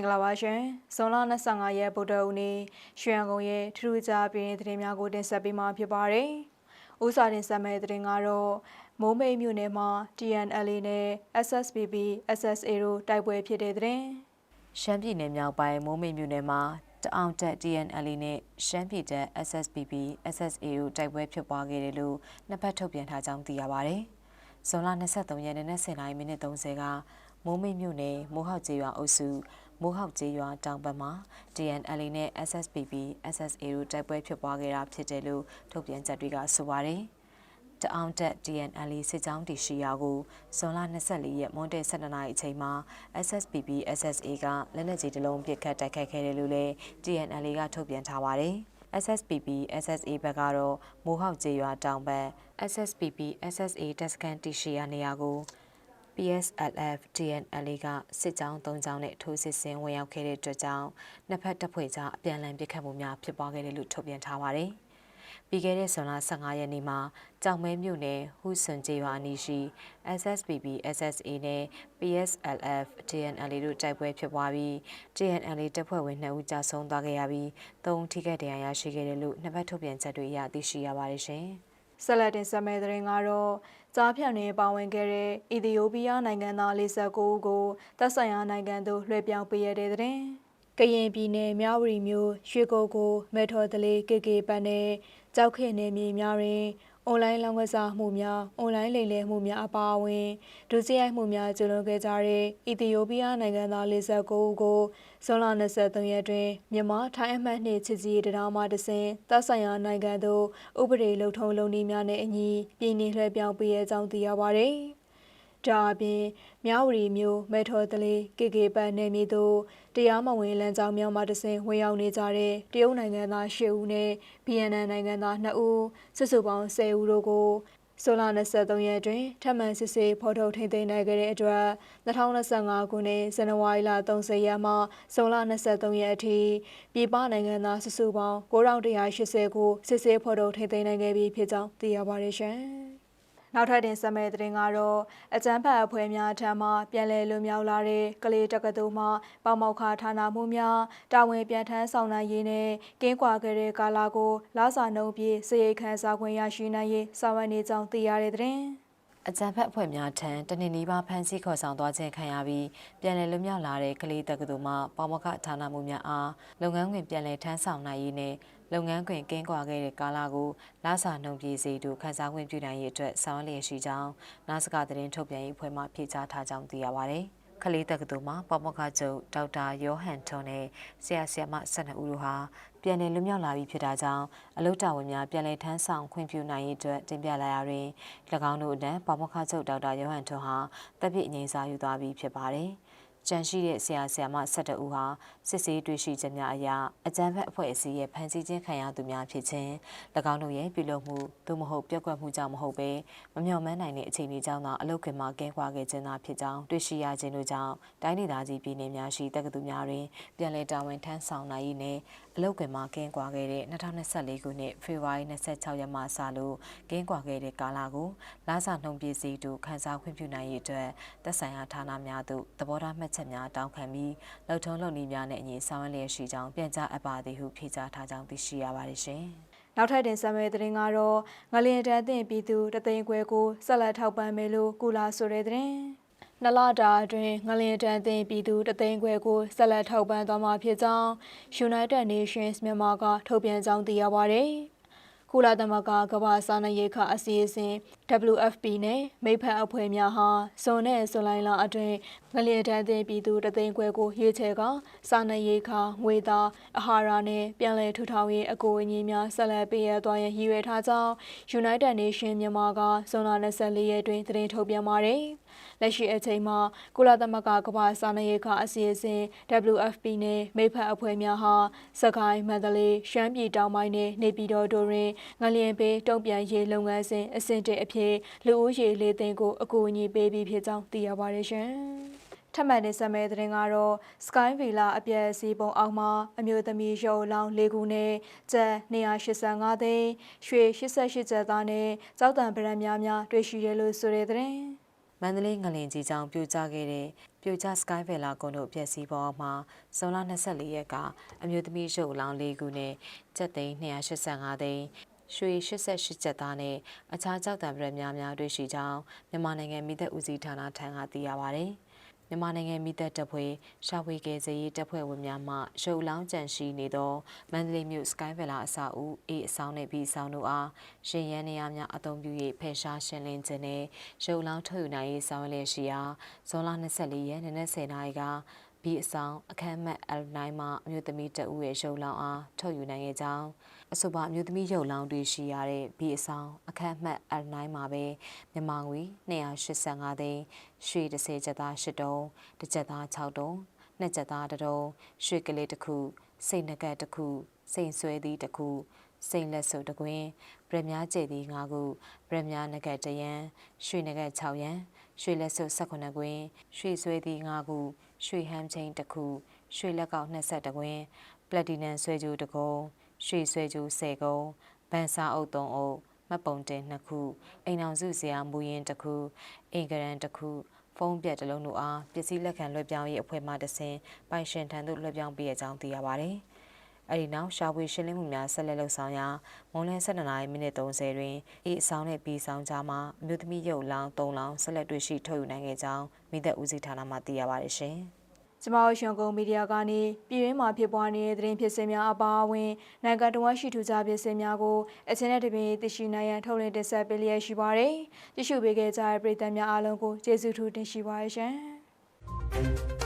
င်္ဂလာပါရှင်ဇွန်လ25ရက်ဗုဒ္ဓဦးနေ့ရွှေရန်ကုန်ရဲ့ထူးထူးခြားပြင်းသတင်းများကိုတင်ဆက်ပေးမှာဖြစ်ပါတယ်။ဦးစာတင်ဆက်မဲ့သတင်းကတော့မိုးမိတ်မြို့နယ်မှာ TNLA နဲ့ SSPB SSA တို့တိုက်ပွဲဖြစ်တဲ့သတင်းရှမ်းပြည်နယ်မြောက်ပိုင်းမိုးမိတ်မြို့နယ်မှာတအောင်တက် TNLA နဲ့ရှမ်းပြည်တပ် SSPB SSA တို့တိုက်ပွဲဖြစ်ပွားခဲ့တယ်လို့နှစ်ဖက်ထုတ်ပြန်ထားကြောင်းသိရပါဗျ။ဇွန်လ23ရက်နေ့နဲ့10:30မိနစ်30ကမိုးမိတ်မြို့နယ်မိုးဟောက်ကျေးရွာအုပ်စု မိုးဟောက်ကျေးရွာတောင်ဘက်မှာ TNLA နဲ့ SSPB SSA တို့တိုက်ပွဲဖြစ်ပွားခဲ့တာဖြစ်တယ်လို့ထုတ်ပြန်ချက်တွေကဆိုပါတယ်။တအောင်တက် TNLA စစ်ကြောင်းတီရှိရာကိုဇွန်လ24ရက်မွန်းတဲ့12နာရီအချိန်မှာ SSPB SSA ကလက်နက်ကြီးတစ်လုံးပစ်ခတ်တိုက်ခိုက်ခဲ့တယ်လို့လည်း TNLA ကထုတ်ပြန်ထားပါတယ်။ SSPB SSA ဘက်ကတော့မိုးဟောက်ကျေးရွာတောင်ဘက် SSPB SSA တပ်စခန်းတီရှိရာနေရာကို PSLF TNLA ကစစ်ကြောင်း၃ကြောင်းနဲ့ထိုးစစ်ဆင်ဝင်ရောက်ခဲ့တဲ့အတွက်ကြောင့်နှစ်ဖက်တပ်ဖွဲ့ကြားအပြန်အလှန်ပစ်ခတ်မှုများဖြစ်ပွားခဲ့တယ်လို့ထုတ်ပြန်ထားပါတယ်။ပြီးခဲ့တဲ့ဇွန်လ15ရက်နေ့မှာကြောင်မဲမြို့နယ်ဟူဆွန်ကျေးရွာအနီးရှိ SSPB SSA နဲ့ PSLF TNLA တို့တိုက်ပွဲဖြစ်ပွားပြီး TNLA တပ်ဖွဲ့ဝင်2ဦးကြာဆုံးသွားခဲ့ရပြီး3ဦးထိခိုက်ဒဏ်ရာရရှိခဲ့တယ်လို့နှစ်ဖက်ထုတ်ပြန်ချက်တွေအရသိရှိရပါတယ်ရှင်။ ဆက်လက်တင်ဆက်မဲ့သတင်းကတော့ကြားဖြန့်တွင်ပါဝင်ခဲ့တဲ့အီသီယိုးပီးယားနိုင်ငံသား49ဦးကိုတပ်ဆိုင်ရာနိုင်ငံသို့လွှဲပြောင်းပေးရတဲ့သတင်းကရင်ပြည်နယ်မြဝတီမြို့ရွှေကုတ်ကိုမေထော်တလေးကေကေပတ်နဲ့ကြောက်ခဲ့နေမြေများတွင် အွန်လိုင်းလောင်းကစားမှုများအွန်လိုင်းလိမ်လည်မှုများအပါအဝင်ဒုစရိုက်မှုများကျူးလွန်ခဲ့ကြတဲ့အီသီယိုးပီးယားနိုင်ငံသား49ဦးကိုဇွန်လ23ရက်တွင်မြန်မာထိုင်းအမှတ်နှင့်ချစ်စီတရားမှတစဉ်တပ်ဆိုင်ရာနိုင်ငံသို့ဥပဒေလုံထုံးလုံနည်းများနဲ့အညီပြည်내လွှဲပြောင်းပေးရကြောင်းသိရပါသည်။ ဒါအပြင်မြဝတီမြို့မေထော်တလေးကေကေပတ်နယ်မြေသို့တရားမဝင်လမ်းကြောင်းများမှတဆင်ဝင်ရောက်နေကြတဲ့တရုတ်နိုင်ငံသား၈ဦးနဲ့ဗီယက်နမ်နိုင်ငံသား2ဦးစုစုပေါင်း10ဦးတို့ကိုဆိုလာ23ရက်တွင်ထပ်မံစစ်ဆေးဖော်ထုတ်ထိန်းသိမ်းနိုင်ခဲ့တဲ့အတွက်2025ခုနှစ်ဇန်နဝါရီလ30ရက်မှဇွန်လ23ရက်အထိပြည်ပနိုင်ငံသားစုစုပေါင်း9180ကိုစစ်ဆေးဖော်ထုတ်ထိန်းသိမ်းနိုင်ခဲ့ပြီဖြစ်ကြောင်းသိရပါတယ်ရှင်။ နောက်ထပ်တင်ဆက်မဲ့သတင်းကတော့အကြမ်းဖက်အဖွဲ့များထံမှပြန်လည်လွတ်မြောက်လာတဲ့ကလေးတက္ကသိုလ်မှပေါမောက်ခဌာနမှုများတာဝန်ပြန်ထမ်းဆောင်နိုင်ရေးနဲ့ကင်းကွာခဲ့တဲ့ကာလကိုလာစာနှုံပြေစရိတ်ခန်းစားခွင့်ရရှိနိုင်ရေးဆောင်ရွက်နေကြောင်းသိရတဲ့သတင်း အကြံဖက်အဖွဲ့များထံတနင်္လာနေ့ဖမ်းဆီးခေါ်ဆောင်သွားခြင်းခံရပြီးပြန်လည်လွတ်မြောက်လာတဲ့ကလေးတက္ကသိုလ်မှပေါမခဌာနမှုများအားလုပ်ငန်းခွင်ပြန်လည်ထမ်းဆောင်နိုင်ရေးနဲ့လုပ်ငန်းခွင်ကင်းကွာခဲ့တဲ့ကာလကိုလာစာနှုံပြေစီတို့ခန်းစားခွင့်ပြုနိုင်ရေးအတွက်ဆောင်ရွက်လျက်ရှိကြောင်းနာစကသတင်းထုတ်ပြန်ရေးအဖွဲ့မှဖြေကြားထားကြောင်းသိရပါဗျ။ ကလေးတက္ကသိုလ်မှာပမခချုပ်ဒေါက်တာယောဟန်ထွန်းနဲ့ဆရာဆရာမ12ဦးတို့ဟာပြန်လည်လွတ်မြောက်လာပြီဖြစ်တာကြောင့်အလုတာဝန်များပြန်လည်ထမ်းဆောင်ခွင့်ပြုနိုင်ရေးအတွက်တင်ပြလာရတွင်၎င်းတို့အတန်းပမခချုပ်ဒေါက်တာယောဟန်ထွန်းဟာတပ်ပြည့်အငိမ့်စာယူသွားပြီဖြစ်ပါတယ်။ ကြန့်ရှိတဲ့ဆရာဆရာမ12ဦးဟာစစ်ဆေးတွေ့ရှိချက်များအရအကြမ်းဖက်အဖွဲ့အစည်းရဲ့ဖမ်းဆီးခြင်းခံရသူများဖြစ်ခြင်း၎င်းတို့ရဲ့ပြုလုပ်မှုသို့မဟုတ်ပြက်ကွက်မှုကြောင့်မဟုတ်ဘဲမမျှော်မှန်းနိုင်တဲ့အခြေအနေကြောင့်သာအလုတ်ခင်မှာကင်းကွာခဲ့ခြင်းသာဖြစ်ကြောင်းတွေ့ရှိရခြင်းတို့ကြောင့်တိုင်းဒေသကြီးပြည်နယ်များရှိတက္ကသိုလ်များတွင် ပြန်လည်တာဝန်ထမ်းဆောင်နိုင်ရေးနဲ့အလုတ်ကွယ်မှာကင်းကွာခဲ့တဲ့2024ခုနှစ်ဖေဖော်ဝါရီ26ရက်မှစလို့ကင်းကွာခဲ့တဲ့ကာလကိုလာစာနှုံပစ္စည်းတို့ခန်းစားခွင့်ပြုနိုင်ရေးအတွက်သက်ဆိုင်ရာဌာနများသို့သဘောထားမှတ်ချက်များတောင်းခံပြီးလှုပ်ထုံးလုပ်နည်းများနဲ့အညီဆောင်ရွက်လျက်ရှိကြောင်းပြန်ကြားအပ်ပါသည်ဟုဖြေကြားထားကြောင်းသိရှိရပါတယ်ရှင်။နောက်ထပ်တင်ဆက်မယ့်သတင်းကတော့ငလျင်တန်းတင်ပြည်သူတသိန်းခွဲကိုဆက်လက်ထောက်ပံ့မယ်လို့ကုလာဆိုတဲ့သတင်း။ နလတာအတွင်းငလင်တန်တင်ပြည်သူတသိန်းခွဲကိုဆက်လက်ထောက်ပံ့သွားမှာဖြစ်ကြောင်း United Nations မြန်မာကထုတ်ပြန်ကြောင်းသိရပါဗျ။ ကုလသမဂ္ဂကမ္ဘာစားနပ်ရိက္ခာအစီအစဉ် WFP နဲ့မိဖက်အဖွဲ့များဟာဇွန်နဲ့ဇူလိုင်လအတွင်းငလျင်တန်းတင်ပြည်သူတသိန်းခွဲကိုရွေးချယ်ကစားနပ်ရိက္ခာငွေသားအာဟာရနဲ့ပြန်လည်ထူထောင်ရေးအကူအညီများဆက်လက်ပေးရသွားရန်ရည်ရွယ်ထားကြောင်း United Nations မြန်မာကဇွန်လ24ရက်တွင်သတင်းထုတ်ပြန်ပါတယ်။လက်ရှိအချိန်မှာကုလသမဂ္ဂကမ္ဘာစားနပ်ရိက္ခာအစီအစဉ် WFP နဲ့မိဖက်အဖွဲ့များဟာစကိုင်းမန္တလေးရှမ်းပြည်တောင်ပိုင်းနဲ့နေပြည်တော်တို့တွင်ငလျင်ပေးတုံ့ပြန်ရေးလုပ်ငန်းစဉ်အဆင့်တစ်အဖြစ်လူဦးရေလေးသိန်းကိုအကူအညီပေးပြီးဖြစ်ကြောင်းသိရပါတယ်ရှင်။ထပ်မံတင်ဆက်မယ့်သတင်းကတော့ Sky Villa အပြည့်အစည်းပုံအောက်မှာအမျိုးသမီးရုပ်လောင်း၄ခုနဲ့ကျပ်285သိန်းရွှေ88ကျပ်သားနဲ့ကြောက်တံပရံများများတွေ့ရှိရလို့ဆိုတဲ့သတင်းမန္တလေးငလင်ကြီးကြောင့်ပြိုကျခဲ့တဲ့ပြိုကျ Sky Villa ကွန်တို့ပျက်စီးပေါ်မှာဇွန်လ24ရက်ကအမျိုးသမီးရုပ်အလောင်း၄ခုနဲ့ကျပ်သိန်း285သိန်း ရွှေ88ကျပ်သားနဲ့အခြားကြောက်တံပရက်များများတွေ့ရှိကြောင်းမြန်မာနိုင်ငံမိသက်ဦးစီးဌာနထံကသိရပါဗျ။မြန်မာနိုင်ငံမိသက်တပ်ဖွဲ့ရှာဖွေကယ်ဆယ်ရေးတပ်ဖွဲ့ဝင်များမှရုပ်လောင်းကြံရှိနေသောမန္တလေးမြို့ Sky Villa အဆောက်အဦ A အဆောင်နှင့် B အဆောင်တို့အားရှင်ရန်နေရာများအသုံးပြု၍ဖယ်ရှားရှင်းလင်းခြင်းနှင့်ရုပ်လောင်းထုတ်ယူနိုင်ရေးဆောင်ရွက်လျက်ရှိရာဇွန်လ24ရက်နေ့နက်10:00နာရီက B အဆောင်အခမ်းအမှတ် L9 မှာအမျိုးသမီးတဦးရဲ့ရုပ်လောင်းအားထုတ်ယူနိုင်ခဲ့ကြောင်းအဆိုပါအမျိုးသမီးရုပ်လောင်းတွေရှိရတဲ့ B အဆောင်အခမ်းအမှတ် L9 မှာပဲမြန်မာငွေ285သိန်းရွှေ30ကျပ်သား8တုံးတစ်ကျပ်သား6တုံးနှစ်ကျပ်သားတစ်တုံးရွှေကလေးတစ်ခုစိတ်နှကက်တစ်ခုစိန်ဆွဲသီးတစ်ခုစိန်လက်စုပ်တစ်ကွင်းဗရမ ्या ကျဲသီး5ခုဗရမ ्या နဂတ်တရန်ရွှေနဂတ်6ရန်ရွှေလက်စုပ်18ကွင်းရွှေဆွဲသီး5ခု ရွှေဟမ်းချင်းတစ်ခုရွှေလက်ကောက်22ကွင်းပလက်တီနမ်ဆွဲကြိုးတစ်ကုံရွှေဆွဲကြိုး10ကုံဗန်စာအုပ်3အုပ်မှတ်ပုံတင်2ခုအိမ်အောင်စုစရာမူရင်တစ်ခုအင်္ဂရန်တစ်ခုဖုံးပြက်တစ်လုံးတို့အားပစ္စည်းလက်ခံလွှဲပြောင်းရေးအဖွဲ့မှတဆင်ပိုင်ရှင်ထံသို့လွှဲပြောင်းပေးရကြောင်းသိရပါတယ်။ အဲဒီနောက်ရှာဖွေရှင်းလင်းမှုများဆက်လက်လှုပ်ဆောင်ရာမွန်လယ်12နာရီမိနစ်30တွင်ဤအဆောင်နှင့်ပြီးဆောင်ကြားမှာအမျိုးသမီးရုပ်လောင်း၃လောင်းဆက်လက်တွေ့ရှိထုတ်ယူနိုင်ခဲ့ကြောင်းမိသက်ဦးစီးဌာနမှသိရပါတယ်ရှင်။ကျမတို့ရှင်ကုန်မီဒီယာကနေပြည်တွင်းမှာဖြစ်ပွားနေတဲ့သတင်းဖြစ်စဉ်များအပါအဝင်နိုင်ငံတော်ရှိထူကြဖြစ်စဉ်များကိုအချင်းနဲ့တပင်သိရှိနိုင်ရန်ထုတ်လင်းတင်ဆက်ပေးလျက်ရှိပါတယ်။ကြည့်ရှုပေးခဲ့ကြတဲ့ပရိသတ်များအားလုံးကိုကျေးဇူးထူးတင်ရှိပါရရှင်။